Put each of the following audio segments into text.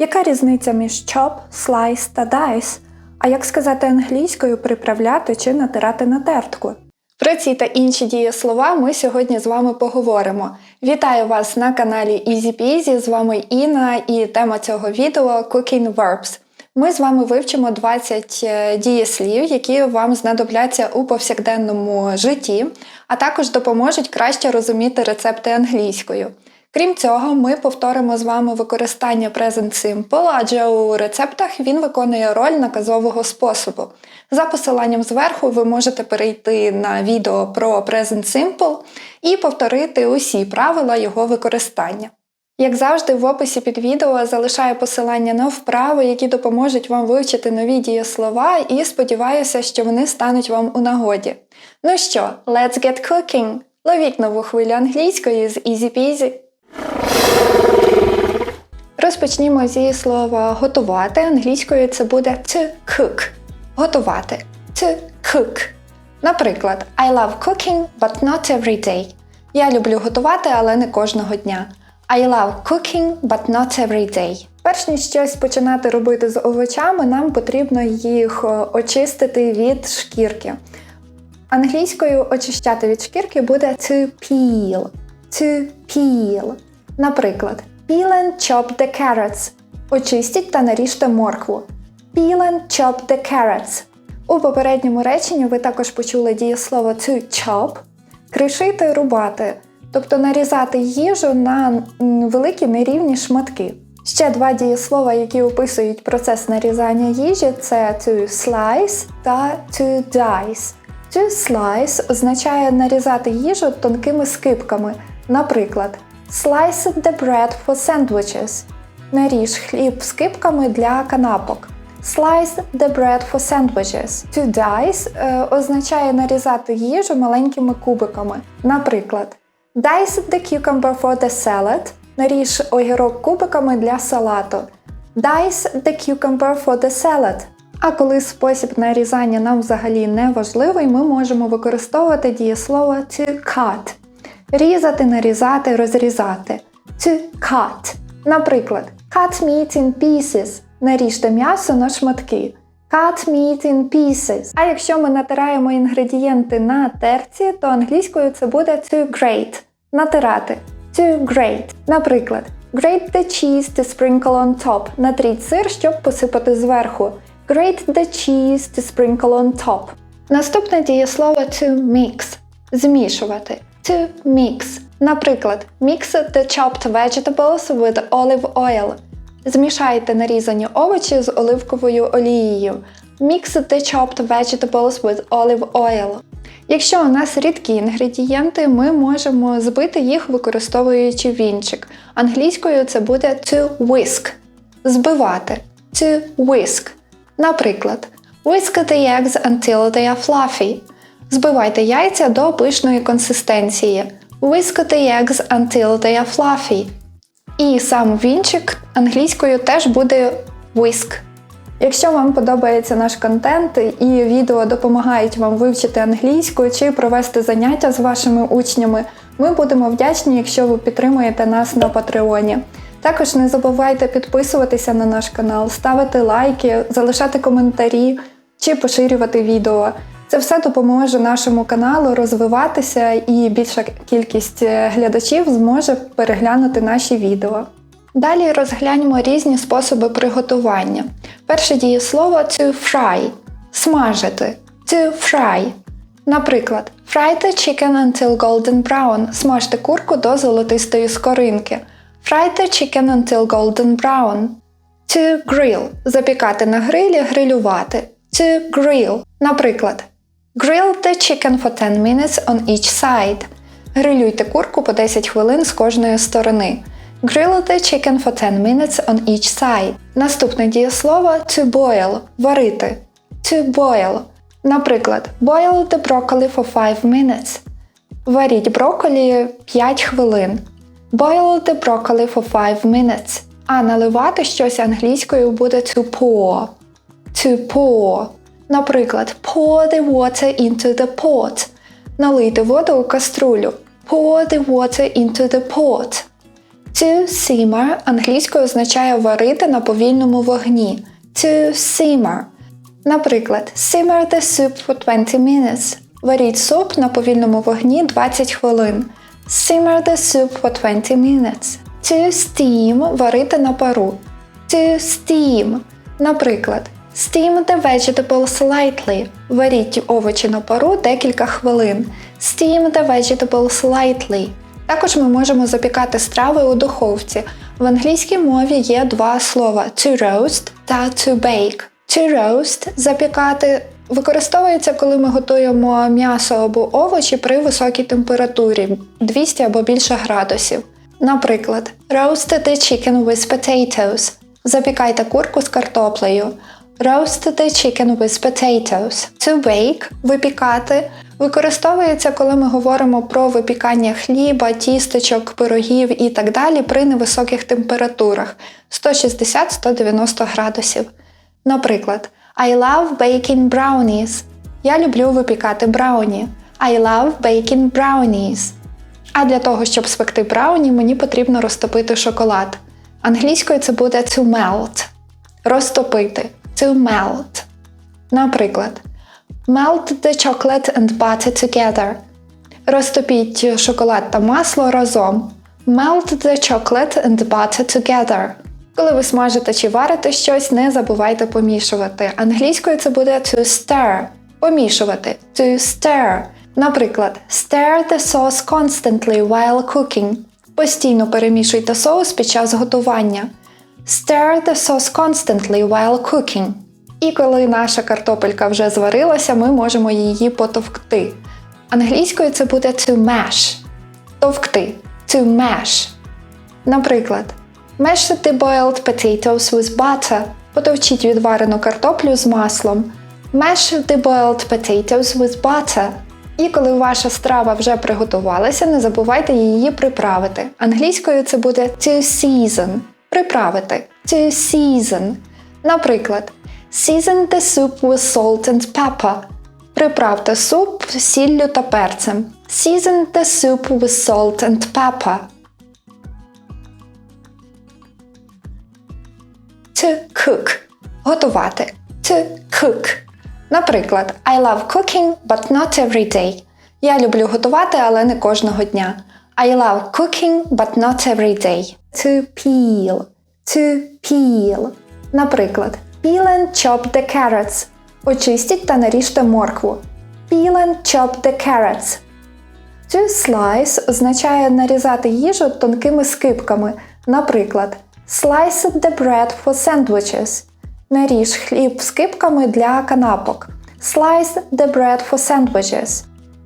Яка різниця між chop, slice та dice? А як сказати англійською приправляти чи натирати на тертку? Про ці та інші дієслова ми сьогодні з вами поговоримо. Вітаю вас на каналі Easy Peasy, з вами Інна і тема цього відео Cooking Verbs. Ми з вами вивчимо 20 е, дієслів, які вам знадобляться у повсякденному житті, а також допоможуть краще розуміти рецепти англійською. Крім цього, ми повторимо з вами використання Present Simple, адже у рецептах він виконує роль наказового способу. За посиланням зверху ви можете перейти на відео про Present Simple і повторити усі правила його використання. Як завжди, в описі під відео залишаю посилання на вправи, які допоможуть вам вивчити нові дієслова, і сподіваюся, що вони стануть вам у нагоді. Ну що, let's get cooking! Ловіть нову хвилю англійської з Easy Peasy! Розпочнімо зі слова готувати. Англійською це буде to cook. Готувати. To cook. Наприклад, I love cooking, but not every day. Я люблю готувати, але не кожного дня. I love cooking, but not every day. Перш ніж щось починати робити з овочами, нам потрібно їх е, очистити від шкірки. Англійською очищати від шкірки буде to peel. To peel. Наприклад, peel and chop the carrots. Очистіть та наріжте моркву. Peel and chop the carrots. У попередньому реченні ви також почули дієслово to chop кришити, рубати, тобто нарізати їжу на великі нерівні шматки. Ще два дієслова, які описують процес нарізання їжі, це to slice та to dice. To slice означає нарізати їжу тонкими скибками. Наприклад, slice the bread for sandwiches. Наріж хліб скибками для канапок. Slice the bread for sandwiches. To dice е, означає нарізати їжу маленькими кубиками. Наприклад, dice the cucumber for the salad. Наріж огірок кубиками для салату. Dice the cucumber for the salad. А коли спосіб нарізання нам взагалі не важливий, ми можемо використовувати дієслово to cut. Різати, нарізати, розрізати. To cut. Наприклад, cut meat in pieces. Наріжте м'ясо на шматки. Cut meat in pieces. А якщо ми натираємо інгредієнти на терці, то англійською це буде to grate. Натирати. To grate. Наприклад, grate the cheese to sprinkle on top. Натріть сир, щоб посипати зверху. Grate the cheese to sprinkle on top. Наступне дієслово to mix. Змішувати. To mix. Наприклад, mix the chopped vegetables with olive oil. Змішайте нарізані овочі з оливковою олією. Mix the chopped vegetables with olive oil. Якщо у нас рідкі інгредієнти, ми можемо збити їх використовуючи вінчик. Англійською це буде to whisk. Збивати. To whisk. Наприклад, whisk the eggs until they are fluffy. Збивайте яйця до пишної консистенції. Whisk the eggs until they are fluffy. І сам вінчик англійською теж буде whisk. Якщо вам подобається наш контент і відео допомагають вам вивчити англійську чи провести заняття з вашими учнями, ми будемо вдячні, якщо ви підтримуєте нас на Патреоні. Також не забувайте підписуватися на наш канал, ставити лайки, залишати коментарі чи поширювати відео. Це все допоможе нашому каналу розвиватися і більша кількість глядачів зможе переглянути наші відео. Далі розгляньмо різні способи приготування. Перше дієслово to fry смажити. To fry. Наприклад, fry the chicken until golden brown. Смажте курку до золотистої скоринки. Fry the chicken until golden brown. To grill запікати на грилі, грилювати. To grill. Наприклад, grill the chicken for 10 minutes on each side. Грилюйте курку по 10 хвилин з кожної сторони. Grill the chicken for 10 minutes on each side. Наступне дієслово to boil варити. To boil. Наприклад, boil the broccoli for 5 minutes. Варіть брокколі 5 хвилин. Boil the broccoli for 5 minutes. А наливати щось англійською буде to pour. To pour. Наприклад, pour the water into the pot. Налийте воду у каструлю. Pour the water into the pot. To simmer англійською означає варити на повільному вогні. To simmer. Наприклад, simmer the soup for 20 minutes. Варіть суп на повільному вогні 20 хвилин. Simmer the soup for 20 minutes. To steam варити на пару. To steam. Наприклад, steam the vegetables lightly. Варіть овочі на пару декілька хвилин. Steam the vegetables lightly. Також ми можемо запікати страви у духовці. В англійській мові є два слова to roast та to bake. To roast запікати використовується, коли ми готуємо м'ясо або овочі при високій температурі 200 або більше градусів. Наприклад, roast the chicken with potatoes. Запікайте курку з картоплею. Roast the chicken with potatoes. To bake випікати використовується, коли ми говоримо про випікання хліба, тістечок, пирогів і так далі при невисоких температурах 160-190 градусів. Наприклад, I love baking brownies. Я люблю випікати брауні. I love baking brownies. А для того, щоб спекти брауні, мені потрібно розтопити шоколад. Англійською це буде to melt. Розтопити. To melt. Наприклад, melt the chocolate and butter together. Розтопіть шоколад та масло разом. Melt the chocolate and butter together. Коли ви смажите чи варите щось, не забувайте помішувати. Англійською це буде to stir. Помішувати. To stir. Наприклад, stir the sauce constantly while cooking. Постійно перемішуйте соус під час готування. Stir the sauce constantly while cooking. І коли наша картопелька вже зварилася, ми можемо її потовкти. Англійською це буде to mash. Товкти. To mash. Наприклад, mash the boiled potatoes with butter. Потовчіть відварену картоплю з маслом. Mash the boiled potatoes with butter. І коли ваша страва вже приготувалася, не забувайте її приправити. Англійською це буде to season. Приправити. To season. Наприклад, season the soup with salt and pepper. Приправте суп сіллю та перцем. Season the soup with salt and pepper. To cook. Готувати. To cook. Наприклад, I love cooking, but not every day. Я люблю готувати, але не кожного дня. I love cooking, but not every day. To peel. To peel. Наприклад, peel and chop the carrots. Очистіть та наріжте моркву. Peel and chop the carrots. To slice означає нарізати їжу тонкими скибками. Наприклад, slice the bread for sandwiches. Наріж хліб скибками для канапок. Slice the bread for sandwiches.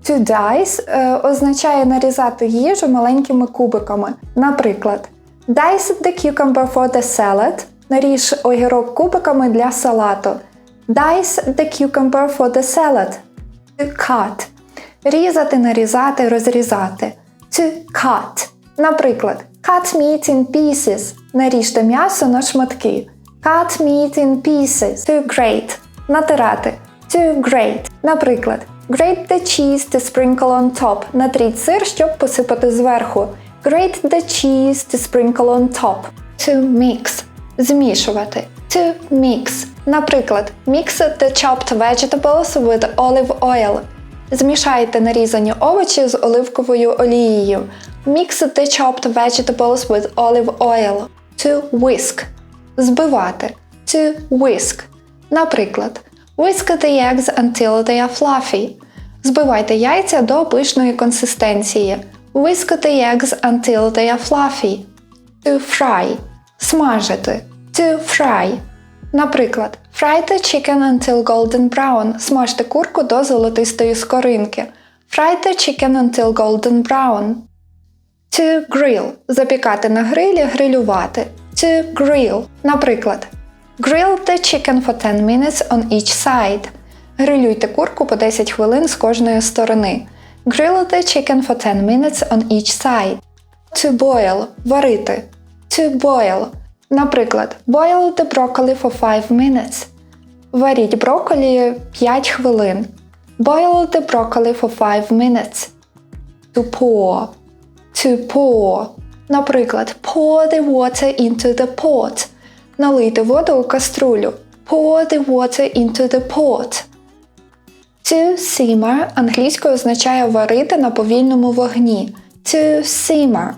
To dice е, означає нарізати їжу маленькими кубиками. Наприклад, dice the cucumber for the salad. Наріж огірок кубиками для салату. Dice the cucumber for the salad. To cut. Різати, нарізати, розрізати. To cut. Наприклад, cut meat in pieces. Наріжте м'ясо на шматки. Cut meat in pieces. To grate. Натирати. To grate. Наприклад, grate the cheese to sprinkle on top. Натріть сир, щоб посипати зверху. Grate the cheese to sprinkle on top. To mix. Змішувати. To mix. Наприклад, mix the chopped vegetables with olive oil. Змішайте нарізані овочі з оливковою олією. Mix the chopped vegetables with olive oil. To whisk. Збивати. To whisk. Наприклад, whisk the eggs until they are fluffy. Збивайте яйця до пишної консистенції. Whisk the eggs until they are fluffy. To fry. Смажити. To fry. Наприклад, fry the chicken until golden brown. Смажте курку до золотистої скоринки. Fry the chicken until golden brown. To grill – запікати на грилі, грилювати. To grill. Наприклад, grill the chicken for 10 minutes on each side. Грилюйте курку по 10 хвилин з кожної сторони. Grill the chicken for 10 minutes on each side. To boil – варити. To boil. Наприклад, boil the broccoli for 5 minutes. Варіть брокколі 5 хвилин. Boil the broccoli for 5 minutes. To pour. To pour. Наприклад, pour the water into the pot. Налийте воду у каструлю. Pour the water into the pot. To simmer англійською означає варити на повільному вогні. To simmer.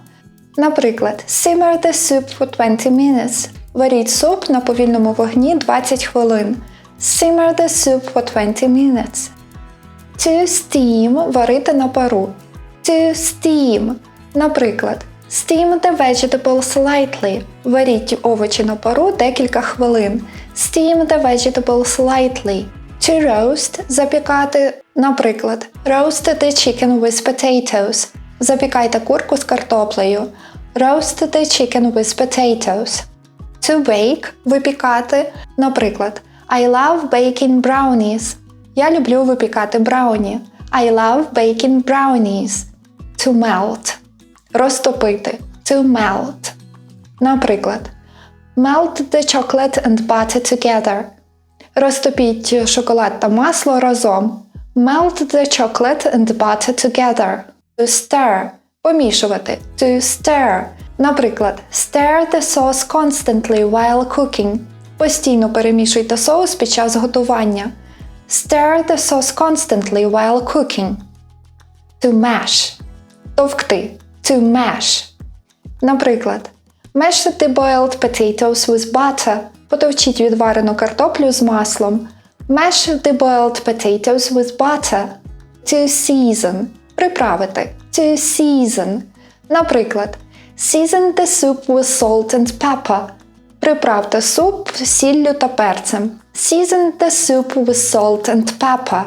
Наприклад, simmer the soup for 20 minutes. Варіть суп на повільному вогні 20 хвилин. Simmer the soup for 20 minutes. To steam варити на пару. To steam. Наприклад, steam the vegetables lightly. Варіть овочі на пару декілька хвилин. Steam the vegetables lightly. To roast запікати. Наприклад, roast the chicken with potatoes. Запікайте курку з картоплею. Roast the chicken with potatoes. To bake випікати. Наприклад, I love baking brownies. Я люблю випікати брауні. I love baking brownies. To melt. Розтопити. To melt. Наприклад, melt the chocolate and butter together. Розтопіть шоколад та масло разом. Melt the chocolate and butter together. To stir. Помішувати. To stir. Наприклад, stir the sauce constantly while cooking. Постійно перемішуйте соус під час готування. Stir the sauce constantly while cooking. To mash. Товкти. To mash. Наприклад, mash the boiled potatoes with butter. Потовчіть відварену картоплю з маслом. Mash the boiled potatoes with butter. To season. Приправити. To season. Наприклад, season the soup with salt and pepper. Приправте суп сіллю та перцем. Season the soup with salt and pepper.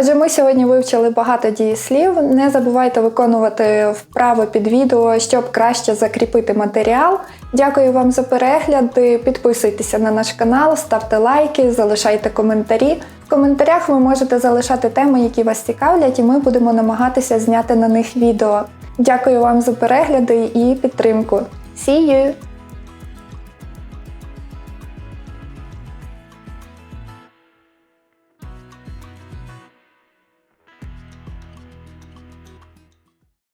Отже, ми сьогодні вивчили багато дієслів. Не забувайте виконувати вправи під відео, щоб краще закріпити матеріал. Дякую вам за перегляди. Підписуйтеся на наш канал, ставте лайки, залишайте коментарі. В коментарях ви можете залишати теми, які вас цікавлять, і ми будемо намагатися зняти на них відео. Дякую вам за перегляди і підтримку. See you!